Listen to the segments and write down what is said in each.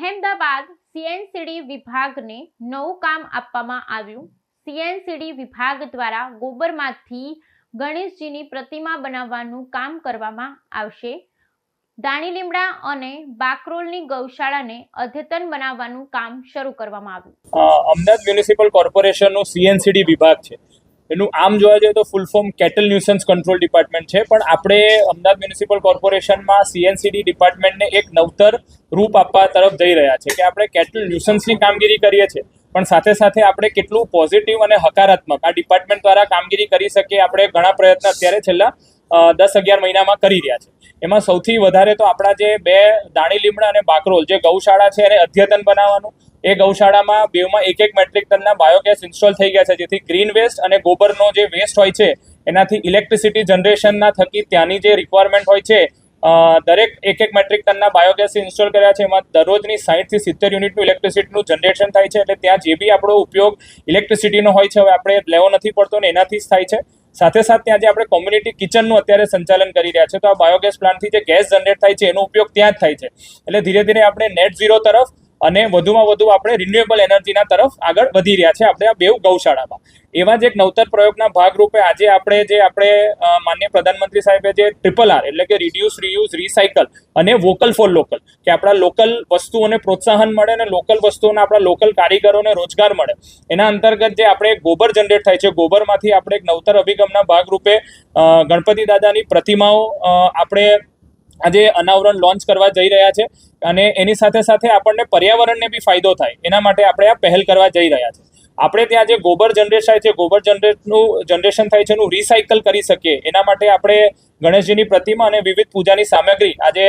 Ahmedabad CNCD વિભાગને નવું કામ આપવામાં આવ્યું. સીએનસીડી વિભાગ દ્વારા ગોબરમાંથી ગણેશજીની પ્રતિમા બનાવવાનું કામ કરવામાં આવશે. દાણી લીમડા અને બાકરોલની ગૌશાળાને અદ્યતન બનાવવાનું કામ શરૂ કરવામાં આવ્યું. અમદાવાદ મ્યુનિસિપલ કોર્પોરેશનનું સીએનસીડી વિભાગ છે. એનું આમ જોવા જઈએ તો full form cattle nuisance control department છે. પણ આપણે અમદાવાદ મ્યુનિસિપલ કોર્પોરેશનમાં સીએનસીડી ડિપાર્ટમેન્ટને એક નવતર રૂપ આપવા તરફ જઈ રહ્યા છે કે આપણે કેટલ ન્યુસન્સની કામગીરી કરીએ છીએ. પણ સાથે સાથે આપણે કેટલું પોઝિટિવ અને હકારાત્મક આ ડિપાર્ટમેન્ટ દ્વારા કામગીરી કરી શકીએ આપણે ઘણા પ્રયત્ન અત્યારે છેલ્લા દસ અગિયાર મહિનામાં કરી રહ્યા છે. એમાં સૌથી વધારે તો આપણા જે બે દાણી લીમડા અને બાકરોલ, જે ગૌશાળા છે એને અદ્યતન બનાવવાનું એ ગૌશાળામાં બેમાં એક એક મેટ્રિક ટનના બાયોગેસ ઇન્સ્ટોલ થઈ ગયા છે. જેથી ગ્રીન વેસ્ટ અને ગોબરનો જે વેસ્ટ હોય છે, એનાથી ઇલેક્ટ્રિસિટી જનરેશનના થકી ત્યાંની જે રિક્વાયરમેન્ટ હોય છે દરેક એક એક મેટ્રિક ટનના બાયોગેસ ઇન્સ્ટોલ કર્યા છે. એમાં દરરોજની સાઠથી સિત્તેર યુનિટનું ઇલેક્ટ્રિસિટીનું જનરેશન થાય છે. એટલે ત્યાં જે બી આપણો ઉપયોગ ઇલેક્ટ્રિસિટીનો હોય છે, હવે આપણે લેવો નથી પડતો ને એનાથી જ થાય છે. સાથે સાથે ત્યાં જે આપણે કોમ્યુનિટી કિચનનું અત્યારે સંચાલન કરી રહ્યા છે, તો આ બાયોગેસ પ્લાન્ટથી જે ગેસ જનરેટ થાય છે, એનો ઉપયોગ ત્યાં જ થાય છે. એટલે ધીરે ધીરે આપણે નેટ ઝીરો તરફ અને વધુમાં વધુ આપણે રિન્યુએબલ એનર્જીના તરફ આગળ વધી રહ્યા છે આપણે આ બેઉ ગૌશાળામાં. એવા જ એક નવતર પ્રયોગના ભાગરૂપે આજે આપણે જે આપણે માન્ય પ્રધાનમંત્રી સાહેબે જે ટ્રિપલ આર એટલે કે રિડ્યુસ રીયુઝ રિસાયકલ અને વોકલ ફોર લોકલ કે આપણા લોકલ વસ્તુઓને પ્રોત્સાહન મળે અને લોકલ વસ્તુઓને આપણા લોકલ કારીગરોને રોજગાર મળે. એના અંતર્ગત જે આપણે ગોબર જનરેટ થાય છે, ગોબરમાંથી આપણે એક નવતર અભિગમના ભાગરૂપે ગણપતિ દાદાની પ્રતિમાઓ આપણે આજે અનાવરણ લોન્ચ કરવા જઈ રહ્યા છે અને એની સાથે સાથે આપણને પર્યાવરણને બી ફાયદો થાય. એના માટે આપણે આ પહેલ કરવા જઈ રહ્યા છે. આપણે ત્યાં જે ગોબર જનરેટ થાય છે, ગોબર જનરેટનું જનરેશન થાય છે, એનું રિસાયકલ કરી શકીએ. એના માટે આપણે ગણેશજીની પ્રતિમા અને વિવિધ પૂજાની સામગ્રી આજે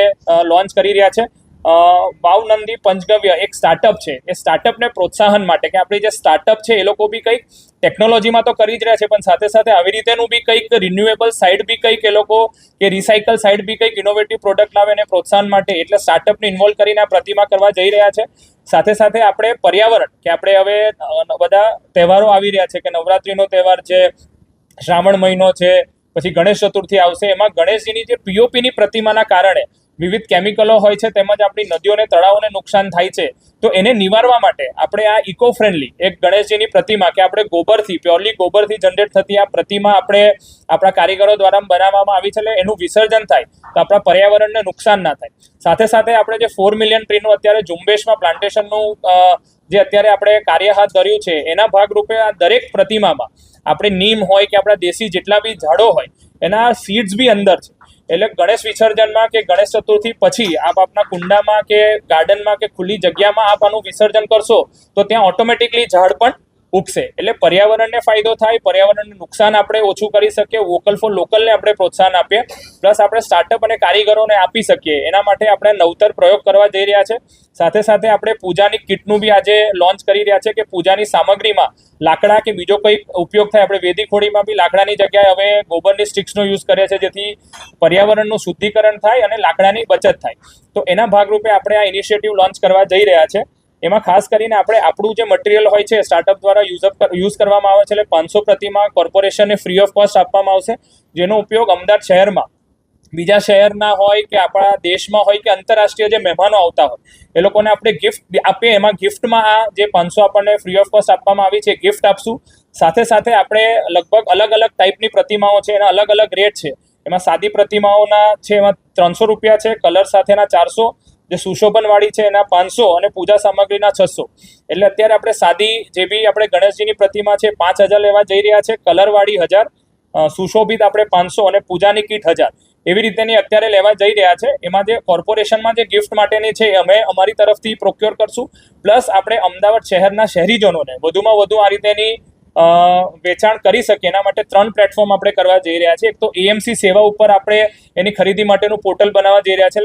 લોન્ચ કરી રહ્યા છે. વાવનંદી પંચગવ્ય એક સ્ટાર્ટઅપ છે. એ સ્ટાર્ટઅપને પ્રોત્સાહન માટે કે આપણી જે સ્ટાર્ટઅપ છે, એ લોકો બી કંઈક ટેકનોલોજીમાં તો કરી જ રહ્યા છે, પણ સાથે સાથે આવી રીતેનું બી કંઈક રિન્યુએબલ સાઇડ બી કંઈક એ લોકો કે રિસાયકલ સાઇડ બી કંઈક ઇનોવેટિવ પ્રોડક્ટ લાવે અને પ્રોત્સાહન માટે એટલે સ્ટાર્ટઅપને ઇન્વોલ્વ કરીને આ પ્રતિમા કરવા જઈ રહ્યા છે. સાથે સાથે આપણે પર્યાવરણ કે આપણે હવે બધા તહેવારો આવી રહ્યા છે કે નવરાત્રિનો તહેવાર છે, શ્રાવણ મહિનો છે, પછી ગણેશ ચતુર્થી આવશે, એમાં ગણેશજીની જે પીઓપીની પ્રતિમાના કારણે વિવિધ કેમિકલો હોય છે તેમજ આપણી નદીઓને, તળાવોને નુકસાન થાય છે. તો એને નિવારવા માટે આપણે આ ઇકો ફ્રેન્ડલી એક ગણેશજીની પ્રતિમા કે આપણે ગોબરથી પ્યોરલી ગોબરથી જનરેટ થતી આ પ્રતિમા આપણે આપણા કારીગરો દ્વારા બનાવવામાં આવી છે એટલે એનું વિસર્જન થાય તો આપણા પર્યાવરણને નુકસાન ના થાય. સાથે સાથે આપણે જે ફોર મિલિયન ટ્રીનું અત્યારે ઝુંબેશમાં પ્લાન્ટેશનનું જે અત્યારે આપણે કાર્ય હાથ ધર્યું છે, એના ભાગરૂપે આ દરેક પ્રતિમામાં આપણે નીમ હોય કે આપણા દેશી જેટલા બી ઝાડો હોય, એના સીડ્સ બી અંદર છે. એટલે ગણેશ વિસર્જનમાં કે ગણેશ ચતુર્થી પછી આપ આપના કુંડામાં કે ગાર્ડનમાં કે ખુલ્લી જગ્યામાં આપ આનું વિસર્જન કરશો, તો ત્યાં ઓટોમેટિકલી ઝાડ પણ ઉગશે. એટલે પર્યાવરણને ફાયદો થાય, પર્યાવરણને નુકસાન આપણે ઓછું કરી શકીએ વોકલ ફોર લોકલને આપણે પ્રોત્સાહન આપીએ પ્લસ આપણે સ્ટાર્ટઅપ અને કારીગરોને આપી શકીએ. એના માટે આપણે નવતર પ્રયોગ કરવા જઈ રહ્યા છે. સાથે સાથે આપણે પૂજાની કિટનું બી આજે લોન્ચ કરી રહ્યા છે કે પૂજાની સામગ્રીમાં લાકડા કે બીજો કંઈક ઉપયોગ થાય. આપણે વેદી ખોડીમાં બી લાકડાની જગ્યાએ હવે ગોબરની સ્ટિક્સનો યુઝ કરે છે જેથી પર્યાવરણનું શુદ્ધિકરણ થાય અને લાકડાની બચત થાય. તો એના ભાગરૂપે આપણે આ ઇનિશિયેટિવ લોન્ચ કરવા જઈ રહ્યા છે. એમાં ખાસ કરીને આપણે આપણું જે મટીરિયલ હોય છે સ્ટાર્ટઅપ દ્વારા યુઝ યુઝ કરવામાં આવે છે, એટલે પાંચસો પ્રતિમા કોર્પોરેશનને ફ્રી ઓફ કોસ્ટ આપવામાં આવશે, જેનો ઉપયોગ અમદાવાદ શહેરમાં, બીજા શહેરના હોય કે આપણા દેશમાં હોય કે આંતરરાષ્ટ્રીય જે મહેમાનો આવતા હોય, એ લોકોને આપણે ગિફ્ટ આપીએ, એમાં ગિફ્ટમાં આ જે પાંચસો આપણને ફ્રી ઓફ કોસ્ટ આપવામાં આવી છે ગિફ્ટ આપશું. સાથે સાથે આપણે લગભગ અલગ અલગ ટાઈપની પ્રતિમાઓ છે, એના અલગ અલગ રેટ છે. એમાં સાદી પ્રતિમાઓના છે, એમાં ત્રણસો રૂપિયા છે કલર સાથેના ચારસો જે સુશોભનવાળી છે એના પાંચસો અને પૂજા સામગ્રીના છસો. એટલે અત્યારે આપણે સાદી જે બી આપણે ગણેશજીની પ્રતિમા છે, પાંચ હજાર લેવા જઈ રહ્યા છે, કલરવાળી હજાર સુશોભિત આપણે પાંચસો અને પૂજાની કીટ હજાર. એવી રીતેની અત્યારે લેવા જઈ રહ્યા છે. એમાં જે કોર્પોરેશનમાં જે ગિફ્ટ માટેની છે, અમે અમારી તરફથી પ્રોક્યોર કરશું. પ્લસ આપણે અમદાવાદ શહેરના શહેરીજનોને વધુમાં વધુ આ રીતેની વેચાણ કરી શકીએ. એના માટે ત્રણ પ્લેટફોર્મ આપણે કરવા જઈ રહ્યા છીએ એક તો એએમસી સેવા ઉપર આપણે એની ખરીદી માટેનું પોર્ટલ બનાવવા જઈ રહ્યા છે.